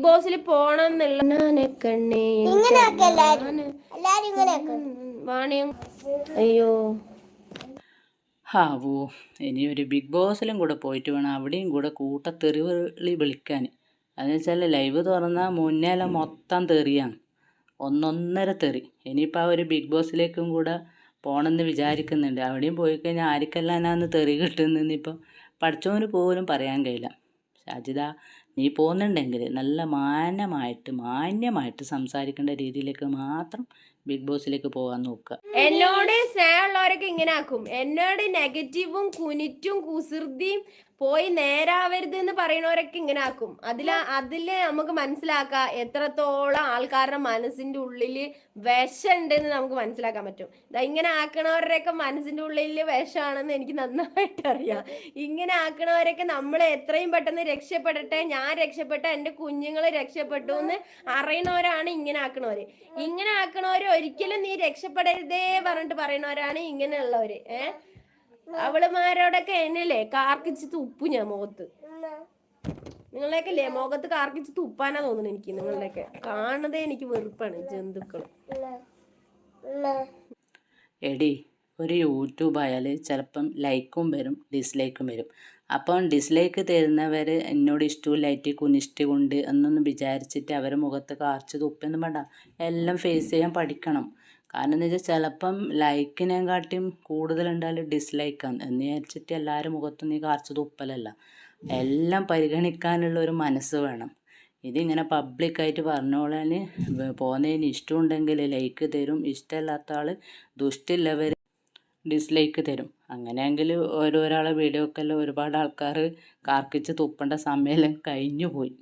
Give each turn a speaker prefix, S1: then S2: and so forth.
S1: ബോസിൽ പോണം എന്നുള്ള അയ്യോ.
S2: ഹാവോ ഇനി ഒരു ബിഗ് ബോസിലും കൂടെ പോയിട്ട് വേണം. അവിടെയും കൂടെ കൂട്ടത്തെറി വിളി വിളിക്കാൻ. അതെന്ന് വെച്ചാൽ ലൈവ് തുറന്നാൽ മുന്നേല മൊത്തം തെറിയാണ്. ഒന്നൊന്നര തെറി. ഇനിയിപ്പോൾ ആ ഒരു ബിഗ് ബോസിലേക്കും കൂടെ പോകണമെന്ന് വിചാരിക്കുന്നുണ്ട്. അവിടെയും പോയി കഴിഞ്ഞാൽ ആർക്കെല്ലാം എന്നാന്ന് തെറി കിട്ടുന്നതെന്ന് ഇപ്പോൾ പഠിച്ചവന് പോലും പറയാൻ കഴിയില്ല. ഷാജിദ നീ പോകുന്നുണ്ടെങ്കിൽ നല്ല മാന്യമായിട്ട് മാന്യമായിട്ട് സംസാരിക്കേണ്ട രീതിയിലേക്ക് മാത്രം ബിഗ് ബോസിലേക്ക് പോകാൻ നോക്കുക.
S1: എന്നോട് സ്നേഹമുള്ളവരൊക്കെ ഇങ്ങനെ ആക്കും. എന്നോട് നെഗറ്റീവും കുനിറ്റും കുസൃതിയും പോയി നേരാവരുത് എന്ന് പറയുന്നവരൊക്കെ ഇങ്ങനെ ആക്കും. അതില അതിൽ നമുക്ക് മനസ്സിലാക്കാം എത്രത്തോളം ആൾക്കാരുടെ മനസ്സിന്റെ ഉള്ളിൽ വിഷമുണ്ട് എന്ന് നമുക്ക് മനസ്സിലാക്കാൻ പറ്റും. ദാ ഇങ്ങനെ ആക്കണവരുടെയൊക്കെ മനസ്സിന്റെ ഉള്ളിൽ വിഷമാണെന്ന് എനിക്ക് നന്നായിട്ട് അറിയാം ഇങ്ങനെ ആക്കണവരൊക്കെ നമ്മൾ എത്രയും പെട്ടെന്ന് രക്ഷപ്പെടട്ടെ ഞാൻ രക്ഷപ്പെട്ട എന്റെ കുഞ്ഞുങ്ങൾ രക്ഷപ്പെട്ടു എന്ന് അറിയണവരാണ് ഇങ്ങനെ ആക്കണവര്. ഇങ്ങനെ ആക്കണവര് ഒരിക്കലും നീ രക്ഷപ്പെടരുതേ പറഞ്ഞിട്ട് പറയണവരാണ് ഇങ്ങനെയുള്ളവര് ഏ? അവളുമാരോടൊക്കെ എന്നല്ലേ കാർക്കിച്ച് തുപ്പു ഞാൻ മുഖത്ത്. നിങ്ങളെയൊക്കെ അല്ലേ മുഖത്ത് കാർക്കിച്ച് തുപ്പാനാ തോന്നുന്നു എനിക്ക് നിങ്ങളുടെയൊക്കെ കാണുന്നതേ എനിക്ക് വെറുപ്പാണ് ജന്തുക്കൾ
S2: എടി ഒരു യൂട്യൂബ് ആയാൽ ചിലപ്പം ലൈക്കും വരും ഡിസ്ലൈക്കും വരും. അപ്പം ഡിസ്ലൈക്ക് തരുന്നവർ എന്നോട് ഇഷ്ടമില്ലായിട്ട് കുനിഷ്ടി കൊണ്ട് എന്നൊന്നും വിചാരിച്ചിട്ട് അവരെ മുഖത്ത് കാർച്ച് തുപ്പൊന്നും വേണ്ട. എല്ലാം ഫേസ് ചെയ്യാൻ പഠിക്കണം. കാരണം എന്ന് വെച്ചാൽ ചിലപ്പം ലൈക്കിനെക്കാട്ടിയും കൂടുതലുണ്ടായാലും ഡിസ്ലൈക്കാണ് എന്ന് വിചാരിച്ചിട്ട് എല്ലാവരും മുഖത്തും നീ കാർച്ച് തുപ്പലല്ല എല്ലാം പരിഗണിക്കാനുള്ള ഒരു മനസ്സ് വേണം. ഇതിങ്ങനെ പബ്ലിക്കായിട്ട് പറഞ്ഞോളാൻ പോകുന്നതിന് ഇഷ്ടമുണ്ടെങ്കിൽ ലൈക്ക് തരും. ഇഷ്ടമില്ലാത്ത ആൾ ദുഷ്ടില്ലവർ ഡിസ്ലൈക്ക് തരും. അങ്ങനെയെങ്കിൽ ഓരോരാളെ വീഡിയോക്കെല്ലാം ഒരുപാട് ആൾക്കാർ കാർക്കിച്ച് തുപ്പേണ്ട സമയമെല്ലാം കഴിഞ്ഞു പോയി